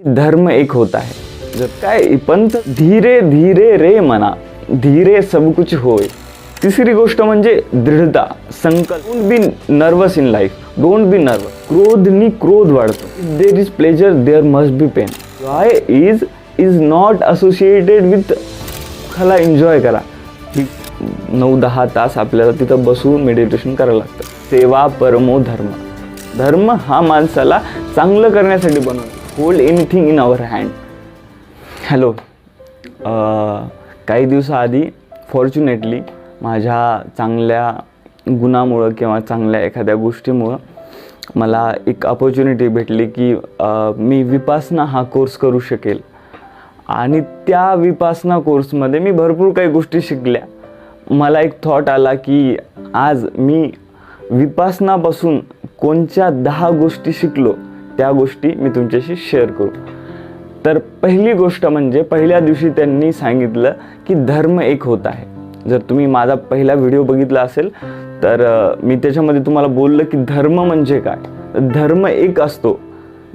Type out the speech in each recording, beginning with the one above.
धर्म एक होता है। जब काय पंथ धीरे धीरे रे मना धीरे सब कुछ होय तिसरी गोष्ट म्हणजे दृढता संकल्प. Don't be nervous in life don't be nervous क्रोधनी क्रोध वाढतो. There is pleasure there must be pain joy is is not associated with खला एन्जॉय करा. ही नऊ दहा तास आपल्याला तिथं बसून मेडिटेशन करायला लागतं. सेवा परमो धर्म. धर्म हा माणसाला चांगलं करण्यासाठी बनवतो. Hold anything in our hand hello काही दिवसाआधी फॉर्च्युनेटली माझ्या चांगल्या गुणामुळं किंवा चांगल्या एखाद्या गोष्टीमुळं मला एक अपॉर्च्युनिटी भेटली की uh, मी विपासना हा कोर्स करू शकेल. आणि त्या विपासना कोर्समध्ये मी भरपूर काही गोष्टी शिकल्या. मला एक थॉट आला की आज मी विपासनापासून कोणत्या दहा गोष्टी शिकलो त्या गोष्टी मी तुमच्याशी शेअर करू. तर पहिली गोष्ट म्हणजे पहिल्या दिवशी त्यांनी सांगितलं की धर्म एक होत आहे. जर तुम्ही माझा पहिला व्हिडिओ बघितला असेल तर मी त्याच्यामध्ये तुम्हाला बोललं की धर्म म्हणजे काय? धर्म एक असतो.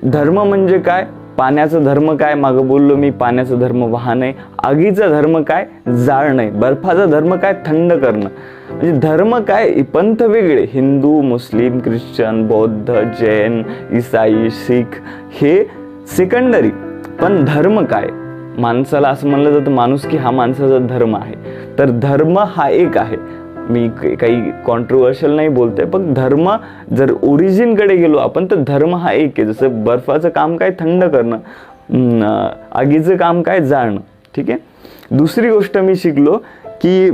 धर्म म्हणजे काय? पाण्याचा धर्म काय? मागं बोललो मी पाण्याचा धर्म वाहन आगीचा धर्म काय? जाळणं बर्फाचा धर्म काय? थंड करणं. म्हणजे धर्म काय? पंथ वेगळे. हिंदू मुस्लिम ख्रिश्चन बौद्ध जैन इसाई शीख हे सेकंडरी पण धर्म काय? माणसाला असं म्हणलं जातं माणूस की हा माणसाचा धर्म आहे. तर धर्म हा एक आहे. मी काही कॉन्ट्रोवर्शियल नाही बोलते पण धर्म जर ओरिजिनकडे गेलो आपण तर धर्म हा एक आहे. जसं बर्फाचं काम काय थंड करणं आगीचं काम काय जाळणं ठीक आहे? दुसरी गोष्ट मी शिकलो की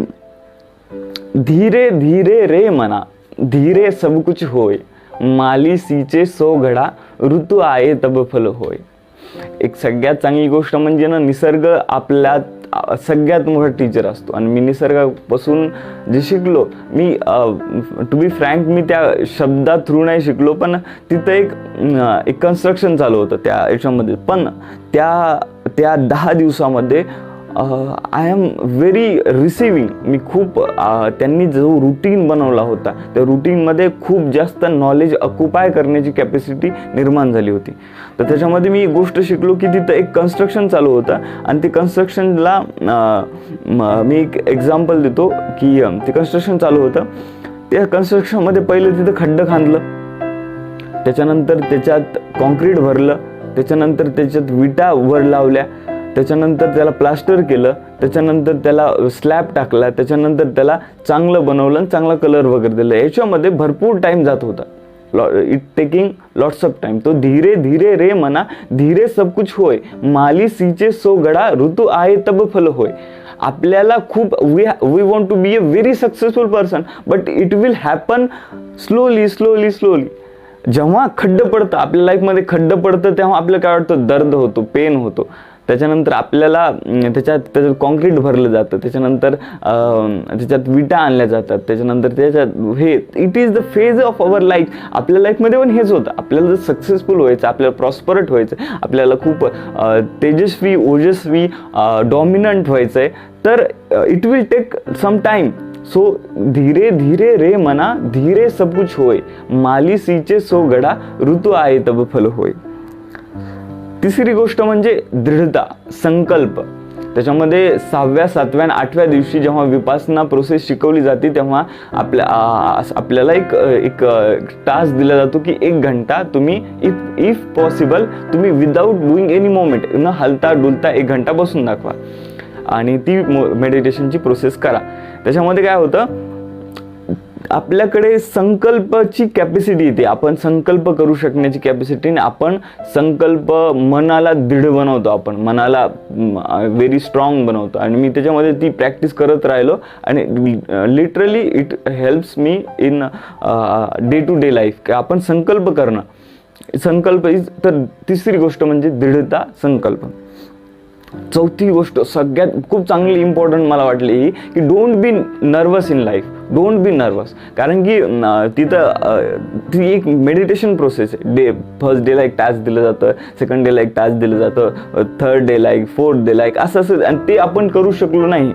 धीरे धीरे रे मना धीरे सब कुछ होय माली सीचे सो घडा ऋतू आहे तब फल होय. एक सगळ्यात चांगली गोष्ट म्हणजे ना निसर्ग आपल्या सगळ्यात मोठा टीचर असतो. आणि मी निसर्गापासून जे शिकलो मी टू बी फ्रँक मी त्या शब्दा थ्रू नाही शिकलो पण तिथं एक एक कन्स्ट्रक्शन चालू होतं त्या याच्यामध्ये. पण त्या त्या दहा दिवसामध्ये आय एम व्हेरी रिसिविंग मी खूप त्यांनी जो रुटीन बनवला होता त्या रुटीनमध्ये खूप जास्त नॉलेज अकुपाय करण्याची कॅपॅसिटी निर्माण झाली होती. तर त्याच्यामध्ये मी एक गोष्ट शिकलो की तिथं एक कन्स्ट्रक्शन चालू होतं आणि ते कन्स्ट्रक्शनला मी एक एक्झाम्पल देतो की ते कन्स्ट्रक्शन चालू होतं. त्या कन्स्ट्रक्शनमध्ये पहिलं तिथं खड्डं खांदलं. त्याच्यानंतर त्याच्यात कॉन्क्रीट भरलं. त्याच्यानंतर त्याच्यात विटा वर लावल्या. त्याच्यानंतर त्याला प्लास्टर केलं त्याच्यानंतर त्याला स्लॅब टाकला त्याच्यानंतर त्याला चांगलं बनवलं आणि चांगला कलर वगैरे दिला. याच्यामध्ये भरपूर टाईम जात होता. Law it taking lots of time तो धीरे धीरे रे मना धीरे सब कुछ होय. माली सीचे सो गडा ऋतू आहे तब फल होय. आपल्याला खूप we we want to be a very successful person but it will happen slowly slowly slowly जेव्हा खड्ड पडतं आपल्या लाईफमध्ये खड्ड पडतं तेव्हा आपल्याला काय वाटतं? दर्द होतो पेन होतो. त्याच्यानंतर आपल्याला त्याच्यात त्याच्यात कॉन्क्रीट भरलं जातं. त्याच्यानंतर त्याच्यात विटा आणल्या जातात. त्याच्यानंतर त्याच्यात हे it is the phase of our life आपल्या लाईफमध्ये पण हेच होतं. आपल्याला जर सक्सेसफुल व्हायचं आपल्याला प्रॉस्परट व्हायचं आपल्याला खूप तेजस्वी ओजस्वी डॉमिनंट व्हायचं आहे तर it will take some time so धीरे धीरे रे मना धीरे सब कुछ होय. माली सीचे सो गडा ऋतू आहे तब फल होय. तिसरी गोष्ट म्हणजे दृढता संकल्प. त्याच्यामध्ये सहाव्या सातव्या आणि आठव्या दिवशी जेव्हा विपासना प्रोसेस शिकवली जाते तेव्हा आपल्या आपल्याला एक एक टास्क दिला जातो की एक घंटा तुम्ही इफ इफ पॉसिबल तुम्ही विदाऊट डुईंग एनी मोमेंट न हलता डुलता एक घंटा बसून दाखवा. आणि ती मेडिटेशनची प्रोसेस करा. त्याच्यामध्ये काय होतं आपल्याकडे संकल्पची कॅपॅसिटी येते. आपण संकल्प करू शकण्याची कॅपॅसिटी आपण संकल्प मनाला दृढ बनवतो आपण. मनाला व्हेरी स्ट्रॉंग बनवतो. आणि मी त्याच्यामध्ये ती प्रॅक्टिस करत राहिलो. आणि literally it helps me in day to day life की आपण संकल्प करणं. संकल्प इज तर तिसरी गोष्ट म्हणजे दृढता संकल्प. चौथी गोष्ट सगळ्यात खूप चांगली इम्पॉर्टंट मला वाटली ही की don't be nervous in life don't be nervous कारण की तिथं ती एक मेडिटेशन प्रोसेस आहे. डे फर्स्ट डेला एक टास्क दिलं जातं सेकंड डेला एक टास्क दिलं जातं थर्ड डेला एक फोर्थ डेला एक असं असं आणि ते आपण करू शकलो नाही.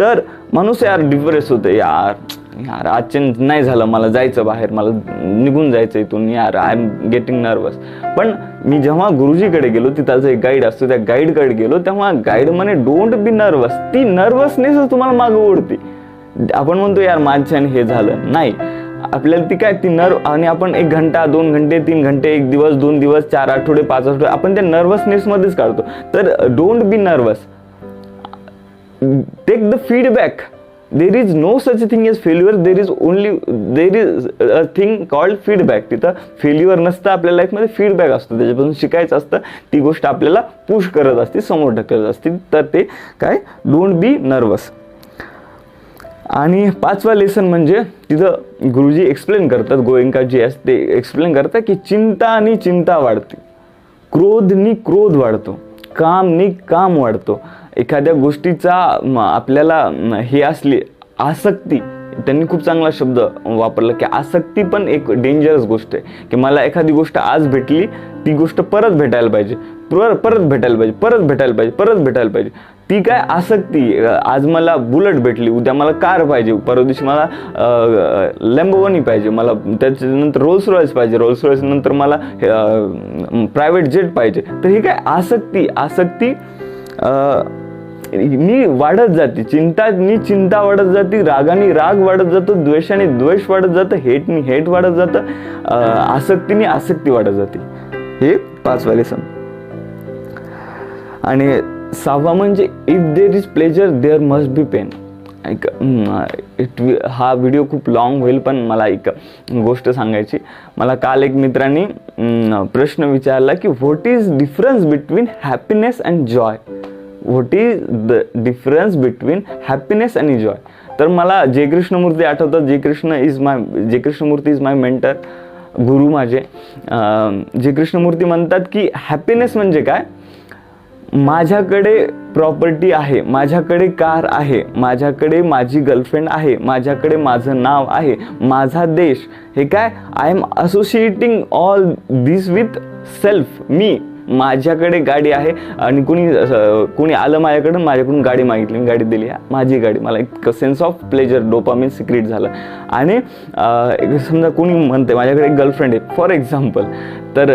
तर माणूस यार डिप्रेस होतं. यार यार आजचे नाही झालं मला जायचं बाहेर मला निघून जायचं इथून यार आय एम गेटिंग नर्वस पण मी जेव्हा गुरुजीकडे गेलो तिथाचा एक गाईड असतो त्या गाईडकडे गेलो तेव्हा गाईड म्हणे डोंट बी नर्वस ती नर्वसनेस तुम्हाला मागं ओढते. आपण म्हणतो यार माझ्याने हे झालं. नाही. आपल्याला ती काय ती नर्व आणि आपण एक घंटा दोन घंटे तीन घंटे एक दिवस दोन दिवस चार आठवडे पाच आठवडे आपण त्या नर्वसनेसमध्येच काढतो. तर don't be nervous take the feedback there is no such thing is failure there is only there is a thing called feedback तिथं फेल्युअर नसतं आपल्या लाईफमध्ये फीडबॅक असतो. त्याच्यापासून शिकायचं असतं. ती गोष्ट आपल्याला पुश करत असते समोर ढकलत असते. तर ते काय? डोंट बी नर्वस आणि पाचवा लेसन म्हणजे तिथं गुरुजी एक्सप्लेन करतात गोयंका जी असते एक्सप्लेन करतात की चिंता आणि चिंता वाढते. क्रोधनी क्रोध वाढतो. कामनी काम वाढतो. एखाद्या गोष्टीचा आपल्याला हे असली आसक्ती त्यांनी खूप चांगला शब्द वापरला की आसक्ती पण एक डेंजरस गोष्ट आहे. की मला एखादी गोष्ट आज भेटली ती गोष्ट परत भेटायला पाहिजे. पर परत भेटायला पाहिजे परत भेटायला पाहिजे परत भेटायला पाहिजे. ती काय आसक्ती आज मला बुलेट भेटली उद्या मला कार पाहिजे परवा दिवशी मला लॅम्बोवनी पाहिजे मला त्याच्यानंतर रोल्स रॉयल्स पाहिजे रोल्स रॉयल्स नंतर मला प्रायव्हेट जेट पाहिजे. तर ही काय आसक्ती आसक्ती मी वाढत जाते. चिंतानी चिंता वाढत जाते रागाने राग वाढत जातो द्वेषाने द्वेष वाढत जातं हेटनी हेट वाढत जातं आसक्तीने आसक्ती वाढत जाते. हे पाचवाले सम आणि सहावा म्हणजे if there is pleasure there must be pain एक इट हा व्हिडिओ खूप लॉंग होईल पण मला एक गोष्ट सांगायची. मला काल एक मित्रांनी प्रश्न विचारला की what is difference between happiness and joy what is the difference between happiness and joy तर मला जे कृष्णमूर्ती आठवतात जय कृष्ण इज माय जे कृष्णमूर्ती इज माय मेंटर गुरु माझे जे कृष्णमूर्ती म्हणतात की हॅपीनेस म्हणजे काय? माझ्याकडे प्रॉपर्टी आहे माझ्याकडे कार आहे माझ्याकडे माझी गर्लफ्रेंड आहे माझ्याकडे माझं नाव आहे माझा देश. हे काय? I am associating all this with self मी. माझ्याकडे गाडी आहे आणि कुणी कुणी आलं माझ्याकडं माझ्याकडून गाडी मागितली मी गाडी दिली. माझी गाडी मला एक sense of pleasure dopamine secret झालं. आणि समजा कुणी म्हणते माझ्याकडे एक गर्लफ्रेंड आहे फॉर एक्झाम्पल तर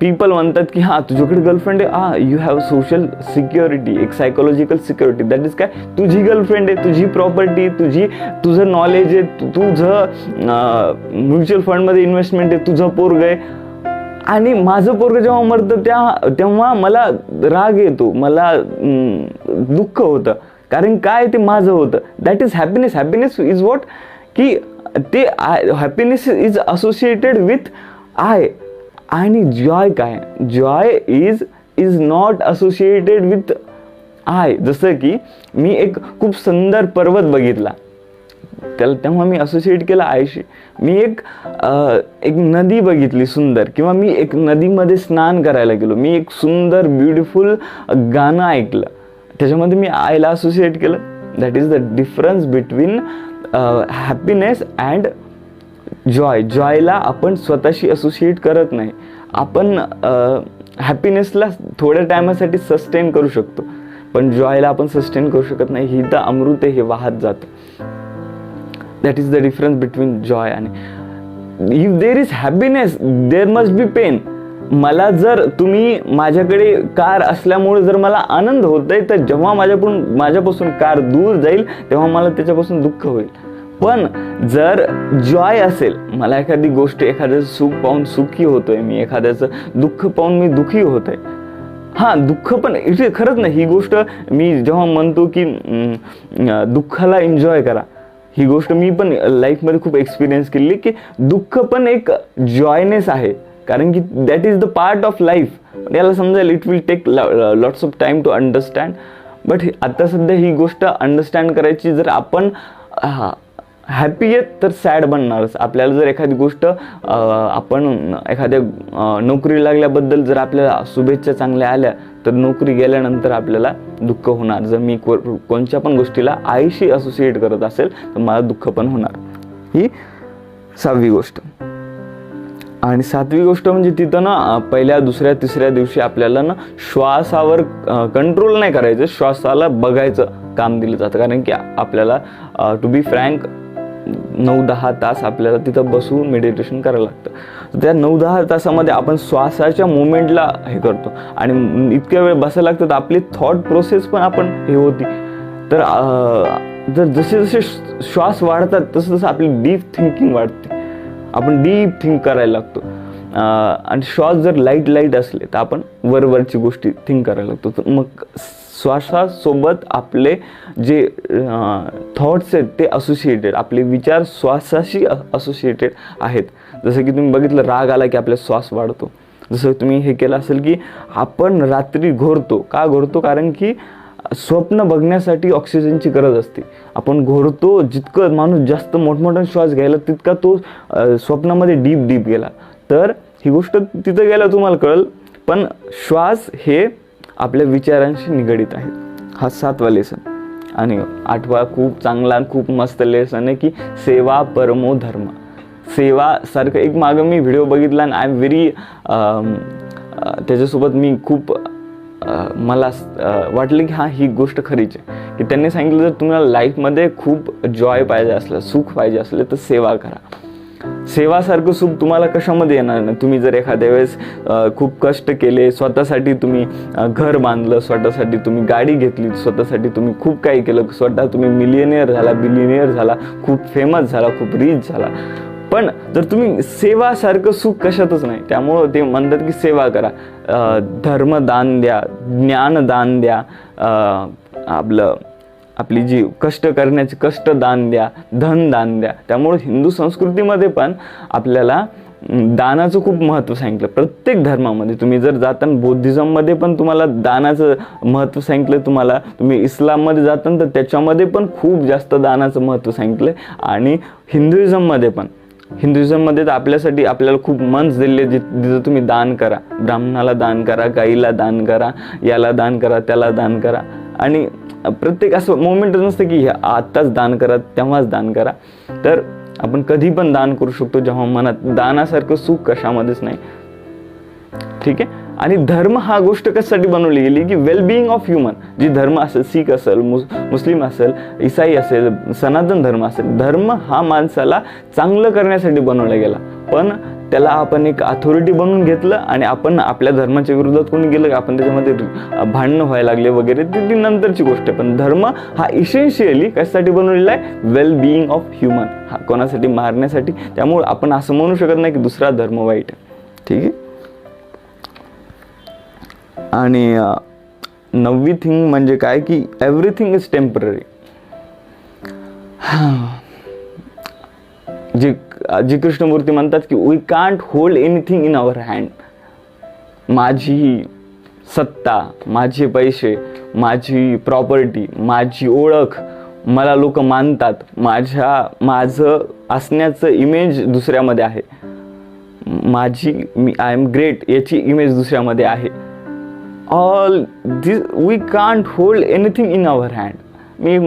पीपल म्हणतात की हां तुझ्याकडे गर्लफ्रेंड आहे? हा यू हॅव सोशल सिक्युरिटी एक सायकोलॉजिकल सिक्युरिटी दॅट इज काय? तुझी गर्लफ्रेंड आहे तुझी प्रॉपर्टी तुझी तुझं नॉलेज आहे तुझं म्युच्युअल फंडमध्ये इन्व्हेस्टमेंट आहे तुझं पोरग आहे. आणि माझं पोरग जेव्हा मरतं त्या तेव्हा मला राग येतो. मला दुःख होतं. कारण काय ते माझं होतं. That is happiness happiness is what की ते happiness is associated with I आणि जॉय काय? Joy is is not associated with I जसं की मी एक खूप सुंदर पर्वत बघितला. त्याला तेव्हा मी असोसिएट केलं आईशी. मी एक एक नदी बघितली सुंदर किंवा मी एक नदीमध्ये स्नान करायला गेलो. मी एक सुंदर ब्युटिफुल गाणं ऐकलं. त्याच्यामध्ये मी आईला असोसिएट केलं. That is the difference between happiness and joy जॉयला आपण स्वतःशी असोसिएट करत नाही. आपण हॅपीनेसला थोड्या टायमासाठी सस्टेन करू शकतो. पण जॉयला आपण सस्टेन करू शकत नाही. ही तर अमृत आहे हे वाहत जातं. That is the difference between joy आणि if there is happiness there must be pain मला जर तुम्ही माझ्याकडे कार असल्यामुळे जर मला आनंद होत आहे तर जेव्हा माझ्याकडून माझ्यापासून कार दूर जाईल तेव्हा मला त्याच्यापासून दुःख होईल. पण जर जॉय असेल मला एखादी गोष्ट एखाद्याचं सुख पाहून सुखी होतोय मी एखाद्याचं दुःख पाहून मी दुःखी होत आहे हां दुःख पण इथे खरंच नाही. ही गोष्ट मी जेव्हा म्हणतो की दुःखाला एन्जॉय करा. ही गोष्ट मी पण लाईफमध्ये खूप एक्सपिरियन्स केली की दुःख पण एक जॉयनेस आहे. कारण की that is the part of life याला समजायला it will take lots of time to understand but आता सध्या ही गोष्ट अंडरस्टँड करायची जर आपण हॅपी आहेत तर सॅड बनणारच. आपल्याला जर एखादी गोष्ट आपण एखाद्या नोकरी लागल्याबद्दल जर आपल्याला शुभेच्छा चांगल्या आल्या तर नोकरी गेल्यानंतर आपल्याला दुःख होणार. जर मी को कोणत्या पण गोष्टीला आईशी असोसिएट करत असेल तर मला दुःख पण होणार. ही सहावी गोष्ट. आणि सातवी गोष्ट म्हणजे तिथं ना पहिल्या दुसऱ्या तिसऱ्या दिवशी आपल्याला ना श्वासावर कंट्रोल नाही करायचं. श्वासाला बघायचं काम दिलं जातं. कारण की आपल्याला टू बी फ्रँक नऊ दहा तास आपल्याला तिथं बसून मेडिटेशन करायला लागतं. त्या नऊ दहा तासामध्ये आपण श्वासाच्या मुवमेंटला हे करतो. आणि इतक्या वेळ बसायला लागतं तर आपली थॉट प्रोसेस पण आपण हे होती. तर जर जसे जसे श्वास वाढतात तसं तसं आपली डीप थिंकिंग वाढते. आपण डीप थिंक करायला लागतो. आणि श्वास जर लाइट लाइट असले तर आपण वरवरची गोष्टी थिंक करायला लागतो. तर मग श्वासासोबत आपले जे थॉट्स आहेत ते असोसिएटेड आपले विचार श्वासाशी असोसिएटेड आहेत. जसं की तुम्ही बघितलं राग आला की आपला श्वास वाढतो. जसं तुम्ही हे केलं असेल की आपण रात्री घोरतो. का घोरतो? कारण की स्वप्न बघण्यासाठी ऑक्सिजनची गरज असते. आपण घोरतो जितकं माणूस जास्त मोठमोठा श्वास घ्यायला तितका तो स्वप्नामध्ये डीप डीप गेला. तर ही गोष्ट तिथं गेलं तुम्हाला कळल. पण श्वास हे आपल्या विचारांशी निगडीत आहे हा सातवा लेसन आणि आठवा खूप चांगला खूप मस्त लेसन आहे की सेवा परमो धर्म. सेवा सारखं एक मागं मी व्हिडिओ बघितला आणि आय एम व्हेरी त्याच्यासोबत मी खूप मला वाटलं की हा ही गोष्ट खरीच आहे. की त्यांनी सांगितलं जर तुम्हाला लाईफमध्ये खूप जॉय पाहिजे असलं सुख पाहिजे असलं तर सेवा करा. सेवासारखं सुख तुम्हाला कशामध्ये येणार नाही? तुम्ही जर एखाद्या वेळेस खूप कष्ट केले स्वतःसाठी तुम्ही घर बांधलं स्वतःसाठी तुम्ही गाडी घेतली स्वतःसाठी तुम्ही खूप काही केलं स्वतः तुम्ही मिलियनियर झाला बिलियनियर झाला खूप फेमस झाला खूप रिच झाला. पण जर तुम्ही सेवासारखं सुख कशातच नाही त्यामुळं ते म्हणतात की सेवा करा. धर्मदान द्या ज्ञानदान द्या आपलं आपली जी कष्ट करण्याचे कष्ट दान द्या धन दान द्या. त्यामुळे हिंदू संस्कृतीमध्ये पण आपल्याला दानाचं खूप महत्त्व सांगितलं. प्रत्येक धर्मामध्ये तुम्ही जर जाताना बौद्धिझममध्ये पण तुम्हाला दानाचं महत्त्व सांगितलं तुम्हाला तुम्ही इस्लाममध्ये जाताना तर त्याच्यामध्ये पण खूप जास्त दानाचं महत्त्व सांगितलं. आणि हिंदुइझममध्ये पण. हिंदुइझममध्ये तर आपल्यासाठी आपल्याला खूप मंच दिले जिथं तुम्ही दान करा. ब्राह्मणाला दान करा गाईला दान करा याला दान करा त्याला दान करा. आणि प्रत्येक असं मोमेंट नसतं की आत्ताच दान करा तेव्हाच दान करा. तर आपण कधी पण दान करू शकतो जेव्हा मनात दानासारखं सुख कशामध्येच नाही. ठीक आहे? आणि धर्म हा गोष्ट कशासाठी बनवली गेली की वेलबिईंग ऑफ ह्युमन जी धर्म असेल सिख असेल मुस मुस्लिम असेल इसाई असेल सनातन धर्म असेल धर्म हा माणसाला चांगलं करण्यासाठी बनवला गेला. पण त्याला आपण एक अथॉरिटी बनवून घेतलं आणि आपण आपल्या धर्माच्या विरोधात कोणी गेलं आपण त्याच्यामध्ये भांडणं व्हायला लागले वगैरे ती ती नंतरची गोष्ट आहे. पण धर्म हा इसेन्शियली कशासाठी बनवलेला आहे? वेल बिईंग ऑफ ह्युमन हा कोणासाठी? मारण्यासाठी. त्यामुळे आपण असं म्हणू शकत नाही की दुसरा धर्म वाईट आहे. ठीक आहे? आणि नववी थिंग म्हणजे काय की एव्हरीथिंग इज टेंपररी जे जी कृष्णमूर्ती म्हणतात की we can't hold anything in our hand माझी सत्ता माझे पैसे माझी प्रॉपर्टी माझी ओळख मला लोक मानतात. माझ्या माझं असण्याचं इमेज दुसऱ्यामध्ये आहे. माझी मी आय एम ग्रेट याची इमेज दुसऱ्यामध्ये आहे. All this we can't hold anything in our hand me